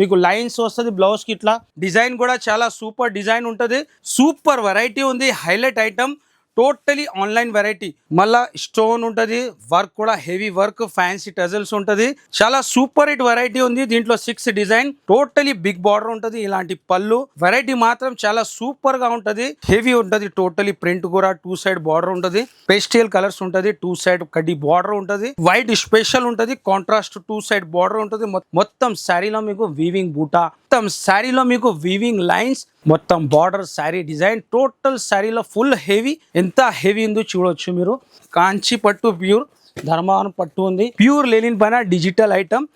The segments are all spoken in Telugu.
మీకు లైన్స్ వస్తుంది బ్లౌజ్కి ఇట్లా. డిజైన్ కూడా చాలా సూపర్ డిజైన్ ఉంటుంది. సూపర్ వెరైటీ ఉంది. Highlight item totally online variety. మళ్ళా స్టోన్ ఉంటుంది వర్క్ కూడా హెవీ వర్క్ ఫ్యాన్సీ టజల్స్ ఉంటుంది. చాలా సూపర్ హిట్ వెరైటీ ఉంది. దీంట్లో six design totally big border ఉంటుంది. ఇలాంటి పళ్ళు వెరైటీ మాత్రం చాలా సూపర్గా ఉంటది. హెవీ ఉంటది టోటలీ ప్రింట్ కూడా టూ సైడ్ బార్డర్ ఉంటుంది. పేస్టియల్ కలర్స్ ఉంటుంది టూ సైడ్ కడ్డీ బార్డర్ ఉంటుంది. వైట్ స్పెషల్ ఉంటుంది కాంట్రాస్ట్ టూ సైడ్ బార్డర్ ఉంటుంది. మొత్తం శారీలో మీకు వీవింగ్ బూటా మొత్తం శారీలో మీకు వీవింగ్ లైన్స్ మొత్తం బార్డర్ శారీ డిజైన్ టోటల్ శారీలో ఫుల్ హెవీ ఎంత హెవీ ఉందో చూడొచ్చు మీరు. కాంచి పట్టు ప్యూర్ ధర్మాన పట్టు ఉంది. ప్యూర్ లెనిన్ పైన digital item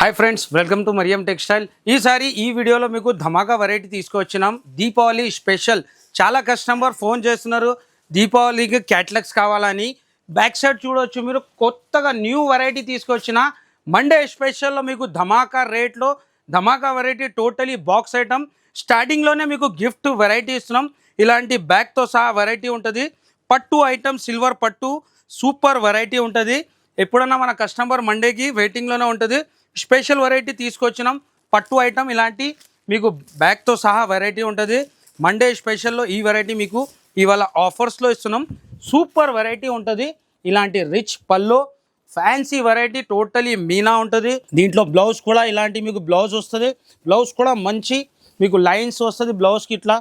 hi friends welcome to Mariyam textile ఈసారి ఈ వీడియోలో మీకు ధమాకా వెరైటీ తీసుకొచ్చినాం. దీపావళి స్పెషల్ చాలా కస్టమర్ ఫోన్ చేస్తున్నారు. దీపావళికి క్యాట్లాగ్స్ కావాలని. బ్యాక్ సైడ్ చూడవచ్చు మీరు. కొత్తగా న్యూ వెరైటీ తీసుకొచ్చిన మండే స్పెషల్లో మీకు ధమాకా రేట్లో ధమాకా వెరైటీ టోటలీ బాక్స్ ఐటమ్. స్టార్టింగ్లోనే మీకు గిఫ్ట్ వెరైటీ ఇస్తున్నాం. ఇలాంటి బ్యాగ్తో సహా వెరైటీ ఉంటుంది. పట్టు ఐటమ్ సిల్వర్ పట్టు సూపర్ వెరైటీ ఉంటుంది. ఎప్పుడన్నా మన కస్టమర్ మండేకి వెయిటింగ్లోనే ఉంటుంది. స్పెషల్ వెరైటీ తీసుకొచ్చినాం. పట్టు ఐటమ్ ఇలాంటి మీకు బ్యాగ్తో సహా వెరైటీ ఉంటుంది. మండే స్పెషల్లో ఈ వెరైటీ మీకు ఇవాళ ఆఫర్స్లో ఇస్తున్నాం. సూపర్ వెరైటీ ఉంటుంది. ఇలాంటి రిచ్ పల్లో ఫ్యాన్సీ వెరైటీ టోటలీ మీనా ఉంటుంది. దీంట్లో బ్లౌజ్ కూడా ఇలాంటి మీకు బ్లౌజ్ వస్తుంది. బ్లౌజ్ కూడా మంచి మీకు లైన్స్ వస్తుంది బ్లౌజ్కి ఇట్లా.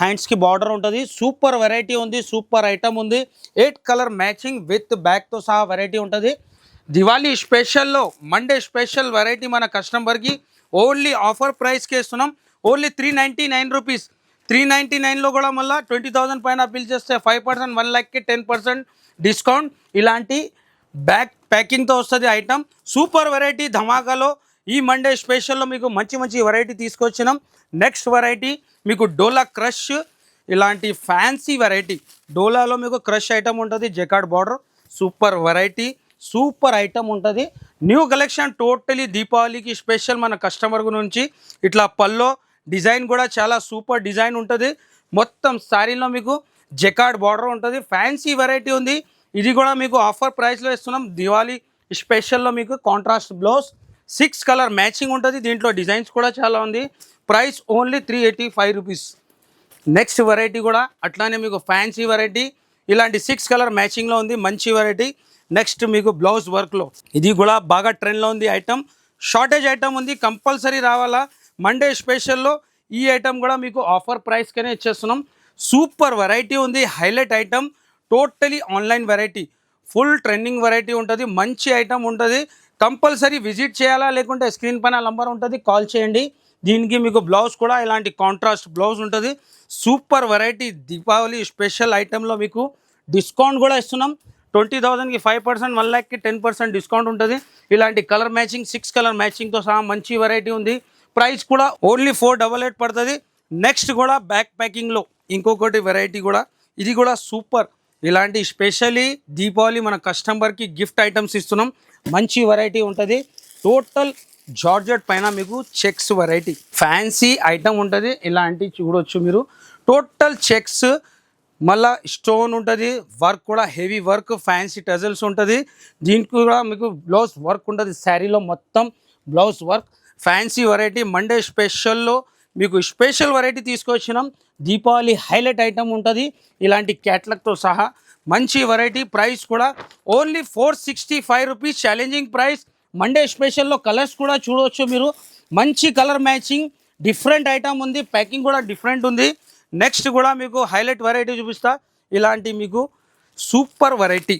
హ్యాండ్స్కి బార్డర్ ఉంటుంది. సూపర్ వెరైటీ ఉంది సూపర్ ఐటమ్ ఉంది. ఎయిట్ కలర్ మ్యాచింగ్ విత్ బ్యాగ్తో సహా వెరైటీ ఉంటుంది. దివాళీ స్పెషల్లో మండే స్పెషల్ వెరైటీ మన కస్టమర్కి ఓన్లీ ఆఫర్ ప్రైస్కి ఇస్తున్నాం. Only three ninety nine rupees. Three ninety నైన్లో కూడా మళ్ళీ ట్వంటీ థౌసండ్ పైన బిల్ చేస్తే ఫైవ్ పర్సెంట్ వన్ ల్యాక్కి టెన్ పర్సెంట్ డిస్కౌంట్. ఇలాంటి బ్యాక్ ప్యాకింగ్తో వస్తుంది ఐటమ్. సూపర్ వెరైటీ ధమాకాలో ఈ మండే స్పెషల్లో మీకు మంచి మంచి వెరైటీ తీసుకొచ్చినాం. నెక్స్ట్ వెరైటీ మీకు డోలా క్రష్. ఇలాంటి ఫ్యాన్సీ వెరైటీ. డోలాలో మీకు క్రష్ ఐటమ్ ఉంటుంది jacquard border. Super variety super item ఉంటుంది. న్యూ కలెక్షన్ టోటలీ దీపావళికి స్పెషల్ మన కస్టమర్ నుంచి ఇట్లా పల్లో డిజైన్ కూడా చాలా సూపర్ డిజైన్ ఉంటుంది. మొత్తం శారీలో మీకు జెకాడ్ బార్డర్ ఉంటుంది. ఫ్యాన్సీ వెరైటీ ఉంది. ఇది కూడా మీకు ఆఫర్ ప్రైస్లో ఇస్తున్నాం. దివాళీ స్పెషల్లో మీకు contrast blouse six colour matching ఉంటుంది. దీంట్లో డిజైన్స్ కూడా చాలా ఉంది. Price only three eighty five rupees next variety కూడా అట్లానే మీకు ఫ్యాన్సీ వెరైటీ ఇలాంటి సిక్స్ కలర్ మ్యాచింగ్లో ఉంది. మంచి వెరైటీ నెక్స్ట్ మీకు బ్లౌజ్ వర్క్లో ఇది కూడా బాగా ట్రెండ్లో ఉంది ఐటమ్ షార్టేజ్ ఐటమ్ ఉంది. కంపల్సరీ రావాలా? మండే స్పెషల్లో ఈ ఐటమ్ కూడా మీకు ఆఫర్ ప్రైస్కనే ఇచ్చేస్తున్నాం. సూపర్ వెరైటీ ఉంది highlight item totally online variety full trending variety ఉంటుంది మంచి ఐటమ్ ఉంటుంది. కంపల్సరీ విజిట్ చేయాలా లేకుంటే స్క్రీన్ పైన నంబర్ ఉంటుంది కాల్ చేయండి. దీనికి మీకు బ్లౌజ్ కూడా ఇలాంటి కాంట్రాస్ట్ బ్లౌజ్ ఉంటుంది. సూపర్ వెరైటీ దీపావళి స్పెషల్ ఐటెంలో మీకు డిస్కౌంట్ కూడా ఇస్తున్నాం. ట్వంటీ థౌసండ్కి ఫైవ్ పర్సెంట్ వన్ ల్యాక్కి టెన్ పర్సెంట్ డిస్కౌంట్ ఉంటుంది. ఇలాంటి కలర్ మ్యాచింగ్ సిక్స్ కలర్ మ్యాచింగ్తో సహా మంచి వెరైటీ ఉంది. ప్రైస్ కూడా ఓన్లీ ఫోర్ డబల్ ఎయిట్ పడుతుంది. నెక్స్ట్ కూడా బ్యాక్ ప్యాకింగ్లో ఇంకొకటి వెరైటీ కూడా. ఇది కూడా సూపర్. ఇలాంటి స్పెషలీ దీపావళి మన కస్టమర్కి గిఫ్ట్ ఐటమ్స్ ఇస్తున్నాం. మంచి వెరైటీ ఉంటుంది. టోటల్ జార్జెట్ పైన మీకు చెక్స్ వెరైటీ ఫ్యాన్సీ ఐటమ్ ఉంటుంది. ఇలాంటి చూడొచ్చు మీరు. టోటల్ చెక్స్ మళ్ళా స్టోన్ ఉంటుంది. వర్క్ కూడా హెవీ వర్క్ ఫ్యాన్సీ టజల్స్ ఉంటుంది. దీనికి కూడా మీకు బ్లౌజ్ వర్క్ ఉంటుంది. శారీలో మొత్తం blouse work fancy variety Monday స్పెషల్లో మీకు స్పెషల్ వెరైటీ తీసుకొచ్చినాం. దీపావళి హైలైట్ ఐటమ్ ఉంటుంది. ఇలాంటి క్యాట్లాగ్తో సహా మంచి వెరైటీ ప్రైస్ కూడా only four sixty five rupees challenging price. Monday స్పెషల్లో colours కూడా చూడవచ్చు మీరు. మంచి కలర్ మ్యాచింగ్ డిఫరెంట్ ఐటమ్ ఉంది. ప్యాకింగ్ కూడా డిఫరెంట్ ఉంది. నెక్స్ట్ కూడా మీకు హైలైట్ వెరైటీ చూపిస్తా. ఇలాంటి మీకు సూపర్ వెరైటీ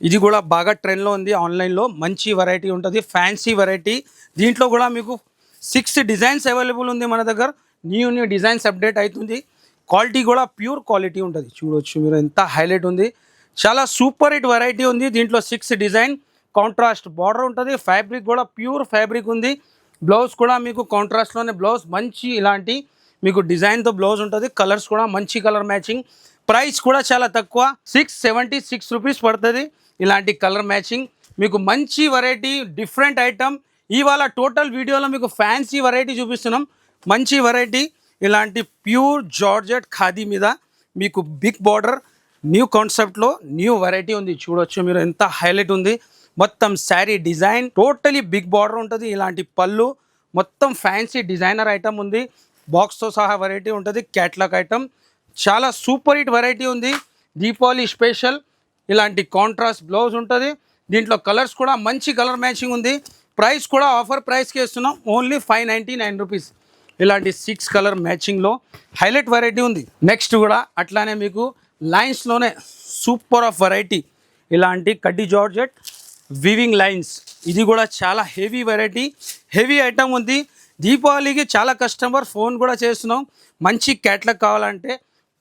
ఇది కూడా బాగా ట్రెండ్లో ఉంది ఆన్లైన్లో మంచి వెరైటీ ఉంటుంది ఫ్యాన్సీ వెరైటీ దీంట్లో కూడా మీకు సిక్స్ డిజైన్స్ అవైలబుల్ ఉంది మన దగ్గర. న్యూ న్యూ డిజైన్స్ అప్డేట్ అవుతుంది. క్వాలిటీ కూడా ప్యూర్ క్వాలిటీ ఉంటుంది. చూడొచ్చు మీరు ఎంత హైలైట్ ఉంది. చాలా సూపర్ హిట్ వెరైటీ ఉంది. దీంట్లో సిక్స్ డిజైన్ కాంట్రాస్ట్ బార్డర్ ఉంటుంది. ఫ్యాబ్రిక్ కూడా ప్యూర్ ఫ్యాబ్రిక్ ఉంది. బ్లౌజ్ కూడా మీకు కాంట్రాస్ట్లోనే బ్లౌజ్ మంచి ఇలాంటి మీకు డిజైన్తో బ్లౌజ్ ఉంటుంది. కలర్స్ కూడా మంచి కలర్ మ్యాచింగ్ ప్రైస్ కూడా చాలా తక్కువ. సిక్స్ సెవెంటీ సిక్స్ రూపీస్ పడుతుంది. ఇలాంటి కలర్ మ్యాచింగ్. మీకు మంచి వెరైటీ డిఫరెంట్ ఐటమ్ ఇవాళ టోటల్ వీడియోలో మీకు ఫ్యాన్సీ వెరైటీ చూపిస్తున్నాం. మంచి వెరైటీ ఇలాంటి ప్యూర్ జార్జెట్ ఖాదీ మీద మీకు బిగ్ బార్డర్ న్యూ కాన్సెప్ట్లో న్యూ వెరైటీ ఉంది. చూడొచ్చు మీరు ఎంత హైలైట్ ఉంది. మొత్తం sari design totally big border ఉంటుంది. ఇలాంటి పళ్ళు మొత్తం ఫ్యాన్సీ డిజైనర్ ఐటమ్ ఉంది. బాక్స్తో సహా వెరైటీ ఉంటుంది. క్యాట్లాగ్ ఐటమ్ చాలా సూపర్ హిట్ వెరైటీ ఉంది. దీపావళి స్పెషల్ ఇలాంటి కాంట్రాస్ట్ బ్లౌజ్ ఉంటుంది. దీంట్లో కలర్స్ కూడా మంచి కలర్ మ్యాచింగ్ ఉంది. ప్రైస్ కూడా ఆఫర్ ప్రైస్కి ఇస్తున్నాం. Only five ninety nine rupees ఇలాంటి సిక్స్ కలర్ మ్యాచింగ్లో హైలైట్ వెరైటీ ఉంది. నెక్స్ట్ కూడా అట్లానే మీకు లైన్స్లోనే సూపర్ ఆఫ్ వెరైటీ ఇలాంటి కడ్డీ జార్జెట్ వివింగ్ లైన్స్ ఇది కూడా చాలా హెవీ వెరైటీ హెవీ ఐటమ్ ఉంది. దీపావళికి చాలా కస్టమర్ ఫోన్ కూడా చేస్తున్నాం. మంచి క్యాట్లాగ్ కావాలంటే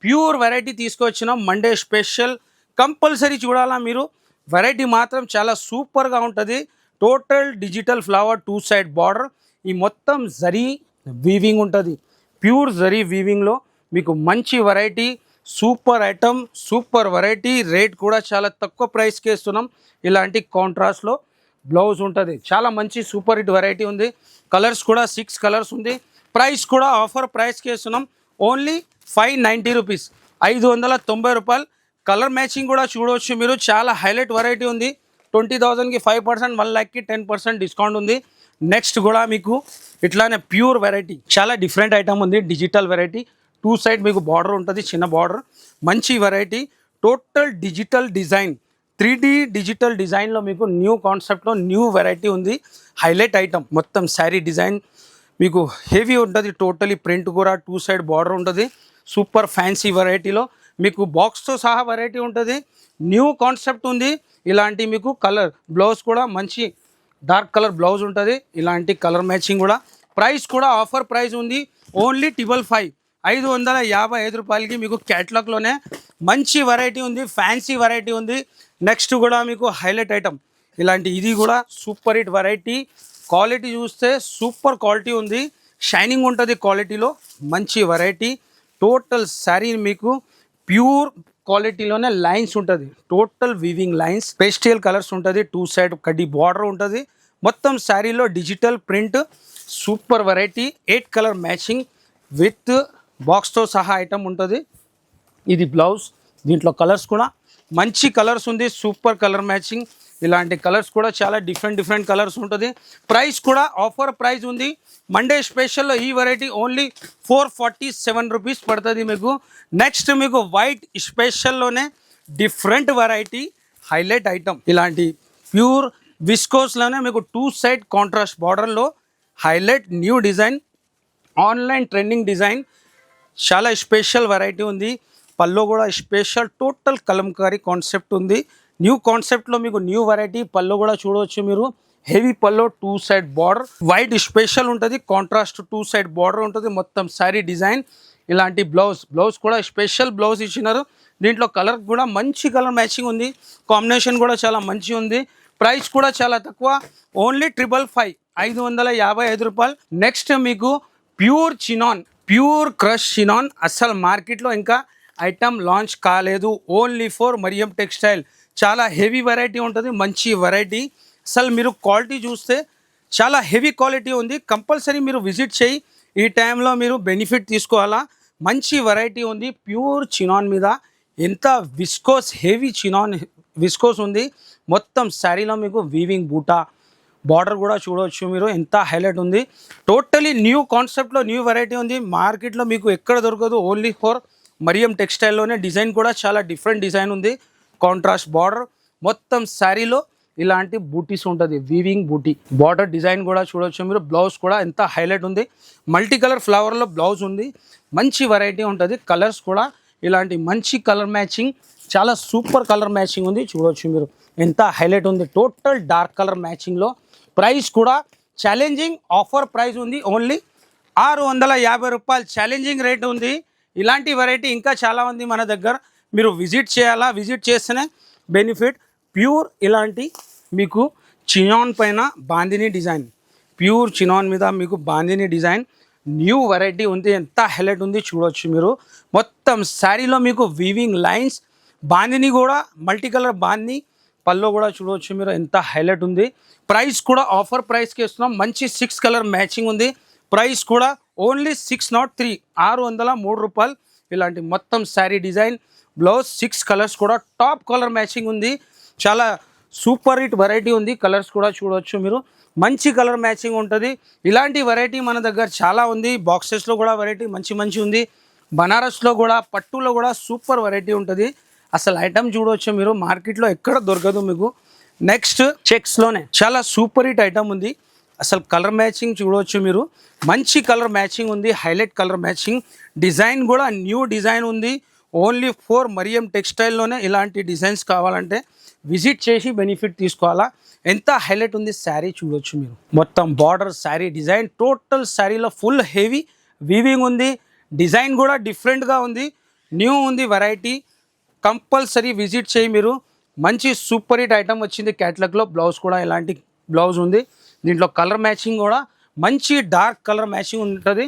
ప్యూర్ వెరైటీ తీసుకొచ్చినాం. మండే స్పెషల్ కంపల్సరీ చూడాలా మీరు. వెరైటీ మాత్రం చాలా సూపర్గా ఉంటుంది. Total digital flower two side border ఈ మొత్తం జరీ వీవింగ్ ఉంటుంది. ప్యూర్ జరీ వీవింగ్లో మీకు మంచి variety super item super variety rate కూడా చాలా తక్కువ ప్రైస్కి ఇస్తున్నాం. ఇలాంటి కాంట్రాస్ట్లో బ్లౌజ్ ఉంటుంది. చాలా మంచి సూపర్ హిట్ వెరైటీ ఉంది. కలర్స్ కూడా సిక్స్ కలర్స్ ఉంది. ప్రైస్ కూడా ఆఫర్ ప్రైస్కి ఇస్తున్నాం. ఓన్లీ ఫైవ్ నైంటీ రూపీస్ ఐదు వందల తొంభై రూపాయలు కలర్ మ్యాచింగ్ కూడా చూడవచ్చు మీరు. చాలా హైలైట్ వెరైటీ ఉంది. ట్వంటీ థౌజండ్కి ఫైవ్ పర్సెంట్ వన్ ల్యాక్కి టెన్ పర్సెంట్ డిస్కౌంట్ ఉంది. నెక్స్ట్ కూడా మీకు ఇట్లానే ప్యూర్ వెరైటీ చాలా డిఫరెంట్ ఐటమ్ ఉంది. డిజిటల్ వెరైటీ టూ సైడ్ మీకు బార్డర్ ఉంటుంది చిన్న బార్డర్ మంచి variety total digital design three digital డిజైన్లో మీకు న్యూ కాన్సెప్ట్లో న్యూ వెరైటీ ఉంది. హైలైట్ ఐటమ్ మొత్తం శారీ డిజైన్ మీకు హెవీ ఉంటుంది టోటలీ ప్రింట్ కూడా. టూ సైడ్ బార్డర్ ఉంటుంది. సూపర్ ఫ్యాన్సీ వెరైటీలో మీకు బాక్స్తో సహా వెరైటీ ఉంటుంది. న్యూ కాన్సెప్ట్ ఉంది. ఇలాంటి మీకు కలర్ బ్లౌజ్ కూడా మంచి డార్క్ కలర్ బ్లౌజ్ ఉంటుంది. ఇలాంటి కలర్ మ్యాచింగ్ కూడా. ప్రైస్ కూడా ఆఫర్ ప్రైస్ ఉంది. ఓన్లీ ట్రిబుల్ ఫైవ్ ఐదు వందల యాభై ఐదు రూపాయలకి మీకు క్యాట్లాగ్లోనే మంచి వెరైటీ ఉంది ఫ్యాన్సీ వెరైటీ ఉంది. నెక్స్ట్ కూడా మీకు హైలైట్ ఐటమ్ ఇలాంటి ఇది కూడా సూపర్ హిట్ వెరైటీ క్వాలిటీ చూస్తే సూపర్ క్వాలిటీ ఉంది. షైనింగ్ ఉంటుంది క్వాలిటీలో మంచి వెరైటీ టోటల్ శారీ మీకు ప్యూర్ క్వాలిటీలోనే లైన్స్ ఉంటుంది. Total weaving lines. Pastel colours ఉంటుంది. టూ సైడ్ కడ్డీ బార్డర్ ఉంటుంది. మొత్తం శారీలో digital print super variety eight colour matching with బాక్స్తో సహా ఐటమ్ ఉంటుంది. ఇది బ్లౌజ్. దీంట్లో కలర్స్ కూడా. మంచి కలర్స్ ఉంది. Super colour matching. ఇలాంటి కలర్స్ కూడా చాలా డిఫరెంట్ డిఫరెంట్ కలర్స్ ఉంటుంది. ప్రైస్ కూడా ఆఫర్ ప్రైస్ ఉంది. మండే స్పెషల్లో ఈ variety only four forty seven rupees పడుతుంది మీకు. నెక్స్ట్ మీకు వైట్ స్పెషల్లోనే డిఫరెంట్ వెరైటీ హైలైట్ ఐటమ్ ఇలాంటి ప్యూర్ విస్కోస్లోనే మీకు టూ సైడ్ కాంట్రాస్ట్ బార్డర్లో highlight new design online trending design చాలా స్పెషల్ వెరైటీ ఉంది. పల్లో కూడా స్పెషల్ టోటల్ కలంకారీ కాన్సెప్ట్ ఉంది. న్యూ కాన్సెప్ట్లో మీకు న్యూ వెరైటీ పల్లో కూడా చూడవచ్చు మీరు. హెవీ పల్లో two side border. White special ఉంటుంది కాంట్రాస్ట్ టూ సైడ్ బార్డర్ ఉంటుంది మొత్తం శారీ డిజైన్. ఇలాంటి బ్లౌజ్ బ్లౌజ్ కూడా స్పెషల్ బ్లౌజ్ ఇచ్చినారు. దీంట్లో కలర్ కూడా మంచి కలర్ మ్యాచింగ్ ఉంది. కాంబినేషన్ కూడా చాలా మంచి ఉంది. ప్రైస్ కూడా చాలా తక్కువ. ఓన్లీ ట్రిపుల్ ఫైవ్ ఐదు వందల యాభై ఐదు రూపాయలు. నెక్స్ట్ మీకు pure chinon pure crush chinon. అసలు మార్కెట్లో ఇంకా ఐటమ్ లాంచ్ కాలేదు. Only for Mariyam textile. చాలా హెవీ వెరైటీ ఉంటుంది మంచి వెరైటీ అసలు మీరు క్వాలిటీ చూస్తే చాలా హెవీ క్వాలిటీ ఉంది. కంపల్సరీ మీరు విజిట్ చేయి. ఈ టైంలో మీరు బెనిఫిట్ తీసుకోవాలా. మంచి వెరైటీ ఉంది. ప్యూర్ చినాన్ మీద ఎంత విస్కోస్ హెవీ చినాన్ విస్కోస్ ఉంది. మొత్తం శారీలో మీకు వీవింగ్ బూటా బార్డర్ కూడా చూడవచ్చు మీరు. ఎంత హైలైట్ ఉంది. టోటలీ న్యూ కాన్సెప్ట్లో న్యూ వెరైటీ ఉంది. మార్కెట్లో మీకు ఎక్కడ దొరకదు. ఓన్లీ ఫర్ మరియం టెక్స్టైల్లోనే డిజైన్ కూడా చాలా డిఫరెంట్ డిజైన్ ఉంది. కాంట్రాస్ట్ బార్డర్ మొత్తం శారీలో ఇలాంటి బూటీస్ ఉంటుంది. వీవింగ్ బూటీ బార్డర్ డిజైన్ కూడా చూడవచ్చు మీరు. బ్లౌజ్ కూడా ఎంత హైలైట్ ఉంది. మల్టీ కలర్ ఫ్లవర్లో బ్లౌజ్ ఉంది. మంచి వెరైటీ ఉంటుంది. కలర్స్ కూడా ఇలాంటి మంచి కలర్ మ్యాచింగ్ చాలా సూపర్ కలర్ మ్యాచింగ్ ఉంది. చూడవచ్చు మీరు. ఎంత హైలైట్ ఉంది. టోటల్ డార్క్ కలర్ మ్యాచింగ్లో ప్రైస్ కూడా ఛాలెంజింగ్ ఆఫర్ ప్రైస్ ఉంది. ఓన్లీ ఆరు వందల యాభై రూపాయలు ఛాలెంజింగ్ రేట్ ఉంది. ఇలాంటి వెరైటీ ఇంకా చాలా ఉంది మన దగ్గర మీరు విజిట్ చేయాలా? విజిట్ చేస్తేనే బెనిఫిట్. ప్యూర్ ఇలాంటి మీకు చినాన్ పైన బాందిని డిజైన్. ప్యూర్ చినాన్ మీద మీకు బాందిని డిజైన్. న్యూ వెరైటీ ఉంది. ఎంత హైలైట్ ఉంది చూడవచ్చు మీరు. మొత్తం శారీలో మీకు వీవింగ్ లైన్స్ బాందిని కూడా మల్టీ కలర్ బాందిని పల్లో కూడా చూడవచ్చు మీరు. ఎంత హైలైట్ ఉంది. ప్రైస్ కూడా ఆఫర్ ప్రైస్కి ఇస్తున్నాం. మంచి సిక్స్ కలర్ మ్యాచింగ్ ఉంది. ప్రైస్ కూడా ఓన్లీ సిక్స్ నాట్ త్రీ. ఆరు వందల మూడు రూపాయలు ఇలాంటి మొత్తం sari design. Blouse six colours కూడా. టాప్ కలర్ మ్యాచింగ్ ఉంది. చాలా సూపర్ హిట్ వెరైటీ ఉంది. కలర్స్ కూడా చూడవచ్చు మీరు. మంచి కలర్ మ్యాచింగ్ ఉంటుంది. ఇలాంటి వెరైటీ మన దగ్గర చాలా ఉంది. బాక్సెస్లో కూడా వెరైటీ మంచి మంచి ఉంది. బనారస్లో కూడా పట్టులో కూడా సూపర్ వెరైటీ ఉంటుంది. అసలు ఐటమ్ చూడవచ్చు మీరు. మార్కెట్లో ఎక్కడ దొరకదు మీకు. నెక్స్ట్ చెక్స్లోనే చాలా సూపర్ హిట్ ఐటమ్ ఉంది. అసలు కలర్ మ్యాచింగ్ చూడవచ్చు మీరు. మంచి కలర్ మ్యాచింగ్ ఉంది. హైలైట్ కలర్ మ్యాచింగ్ డిజైన్ కూడా న్యూ డిజైన్ ఉంది. ఓన్లీ ఫోర్ మరియం టెక్స్టైల్లోనే ఇలాంటి డిజైన్స్ కావాలంటే విజిట్ చేసి బెనిఫిట్ తీసుకోవాలా? ఎంత హైలైట్ ఉంది శారీ చూడొచ్చు మీరు. మొత్తం బార్డర్ శారీ డిజైన్ టోటల్ శారీలో ఫుల్ హెవీ వీవింగ్ ఉంది. డిజైన్ కూడా డిఫరెంట్గా ఉంది. న్యూ ఉంది వెరైటీ. కంపల్సరీ విజిట్ చేయి మీరు. మంచి సూపర్ హిట్ ఐటమ్ వచ్చింది క్యాట్లాగ్లో. బ్లౌజ్ కూడా ఇలాంటి బ్లౌజ్ ఉంది. దీంట్లో కలర్ మ్యాచింగ్ కూడా మంచి డార్క్ కలర్ మ్యాచింగ్ ఉంటుంది.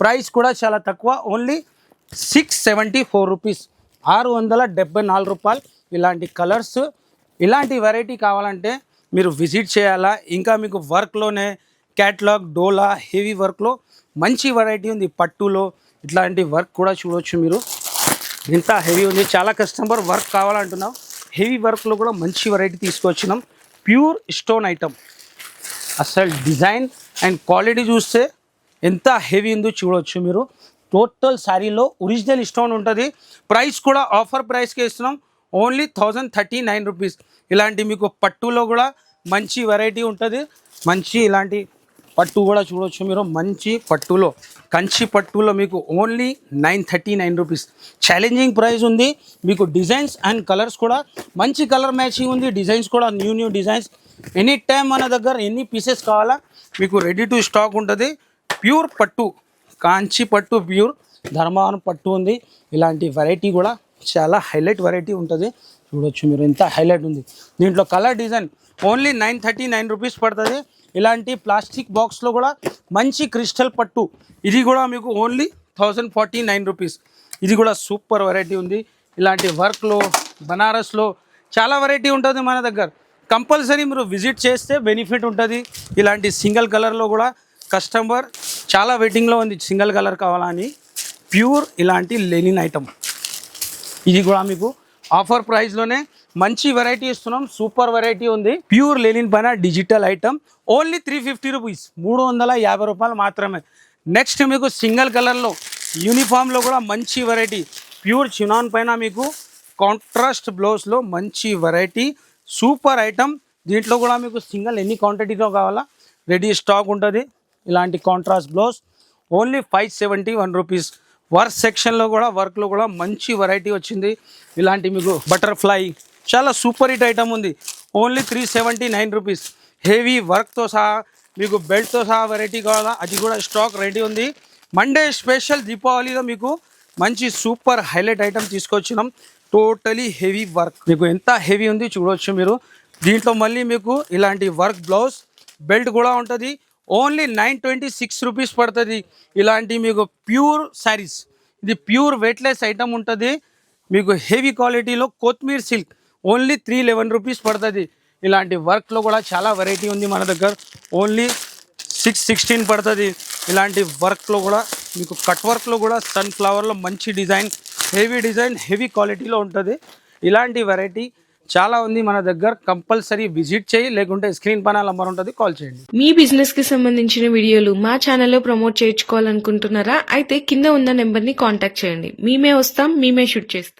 ప్రైస్ కూడా చాలా తక్కువ. Only six seventy four rupees ఆరు వందల డెబ్బై నాలుగు రూపాయలు ఇలాంటి కలర్స్ ఇలాంటి వెరైటీ కావాలంటే మీరు విజిట్ చేయాలా? ఇంకా మీకు వర్క్లోనే క్యాట్లాగ్ డోలా హెవీ వర్క్లో మంచి వెరైటీ ఉంది. పట్టులో ఇట్లాంటి వర్క్ కూడా చూడవచ్చు మీరు. ఇంత హెవీ ఉంది. చాలా కస్టమర్ వర్క్ కావాలంటున్నాం. హెవీ వర్క్లో కూడా మంచి వెరైటీ తీసుకొచ్చినాం. ప్యూర్ స్టోన్ ఐటమ్ అసలు డిజైన్ అండ్ క్వాలిటీ చూస్తే ఎంత హెవీ ఉందో చూడవచ్చు మీరు. టోటల్ శారీలో ఒరిజినల్ స్టోన్ ఉంటుంది. ప్రైస్ కూడా ఆఫర్ ప్రైస్కి ఇస్తున్నాం. Only thousand thirty nine rupees. ఇలాంటి మీకు పట్టులో కూడా మంచి వెరైటీ ఉంటుంది. మంచి ఇలాంటి పట్టు కూడా చూడొచ్చు మీరు. మంచి పట్టులో కంచి పట్టులో మీకు only nine thirty nine rupees. Challenging price ఉంది. మీకు డిజైన్స్ అండ్ కలర్స్ కూడా మంచి కలర్ మ్యాచింగ్ ఉంది. డిజైన్స్ కూడా new new designs. Any time మన దగ్గర ఎన్ని పీసెస్ కావాలా మీకు రెడీ టు స్టాక్ ఉంటుంది. ప్యూర్ పట్టు కాంచి పట్టు ప్యూర్ ధర్మాన పట్టు ఉంది. ఇలాంటి వెరైటీ కూడా చాలా హైలైట్ వెరైటీ ఉంటుంది. చూడొచ్చు మీరు ఎంత హైలైట్ ఉంది. దీంట్లో colour design only nine thirty nine rupees పడుతుంది. ఇలాంటి ప్లాస్టిక్ బాక్స్లో కూడా మంచి క్రిస్టల్ పట్టు. ఇది కూడా మీకు only thousand forty nine rupees ఇది కూడా సూపర్ వెరైటీ ఉంది. ఇలాంటి వర్క్లో బనారస్లో చాలా వెరైటీ ఉంటుంది మన దగ్గర. కంపల్సరీ మీరు విజిట్ చేస్తే బెనిఫిట్ ఉంటుంది. ఇలాంటి సింగిల్ కలర్లో కూడా కస్టమర్ చాలా వెయిటింగ్లో ఉంది. సింగిల్ కలర్ కావాలా అని. ప్యూర్ ఇలాంటి లెనిన్ ఐటమ్. ఇది కూడా మీకు ఆఫర్ ప్రైస్లోనే మంచి వెరైటీ ఇస్తున్నాం. సూపర్ వెరైటీ ఉంది. ప్యూర్ లెనిన్ పైన digital item. Only three fifty rupees మూడు వందల యాభై రూపాయలు మాత్రమే. నెక్స్ట్ మీకు సింగిల్ కలర్లో యూనిఫామ్లో కూడా మంచి వెరైటీ ప్యూర్ చినాన్ పైన మీకు కాంట్రాస్ట్ బ్లౌజ్లో మంచి వెరైటీ సూపర్ ఐటమ్. దీంట్లో కూడా మీకు సింగిల్ ఎన్ని క్వాంటిటీలో కావాలా? రెడీ స్టాక్ ఉంటుంది. ఇలాంటి contrast blouse only five seventy one rupees work సెక్షన్లో కూడా వర్క్లో కూడా మంచి వెరైటీ వచ్చింది. ఇలాంటి మీకు బటర్ఫ్లై చాలా సూపర్ హిట్ ఐటమ్ ఉంది. Only three seventy nine rupees heavy వర్క్తో సహా మీకు బెల్ట్తో సహా వెరైటీ కావాలా? అది కూడా స్టాక్ రెడీ ఉంది. మండే స్పెషల్ దీపావళిలో మీకు మంచి సూపర్ హైలైట్ ఐటమ్ తీసుకొచ్చినాం. టోటలీ హెవీ వర్క్ మీకు ఎంత హెవీ ఉంది చూడవచ్చు మీరు. దీంట్లో మళ్ళీ మీకు ఇలాంటి వర్క్ బ్లౌజ్ బెల్ట్ కూడా ఉంటుంది. Only nine twenty six rupees పడుతుంది. ఇలాంటి మీకు ప్యూర్ శారీస్. ఇది ప్యూర్ వెయిట్లెస్ ఐటమ్ ఉంటుంది. మీకు హెవీ క్వాలిటీలో కొత్తిమీర silk. Only three eleven rupees పడుతుంది. ఇలాంటి వర్క్లో కూడా చాలా వెరైటీ ఉంది మన దగ్గర. ఓన్లీ సిక్స్ సిక్స్టీన్ పడుతుంది. ఇలాంటి వర్క్లో కూడా మీకు కట్ వర్క్లో కూడా సన్ఫ్లవర్లో మంచి డిజైన్ హెవీ డిజైన్ హెవీ క్వాలిటీలో ఉంటుంది. ఇలాంటి వెరైటీ చాలా ఉంది మన దగ్గర. కంపల్సరీ విజిట్ చేయి లేకుంటే స్క్రీన్ పైన నంబర్ ఉంటుంది కాల్ చేయండి. మీ బిజినెస్కి సంబంధించిన వీడియోలు మా ఛానల్లో ప్రమోట్ చేయించుకోవాలనుకుంటున్నారా? అయితే కింద ఉన్న నెంబర్ని కాంటాక్ట్ చేయండి. మేమే వస్తాం మేమే షూట్ చేస్తాం.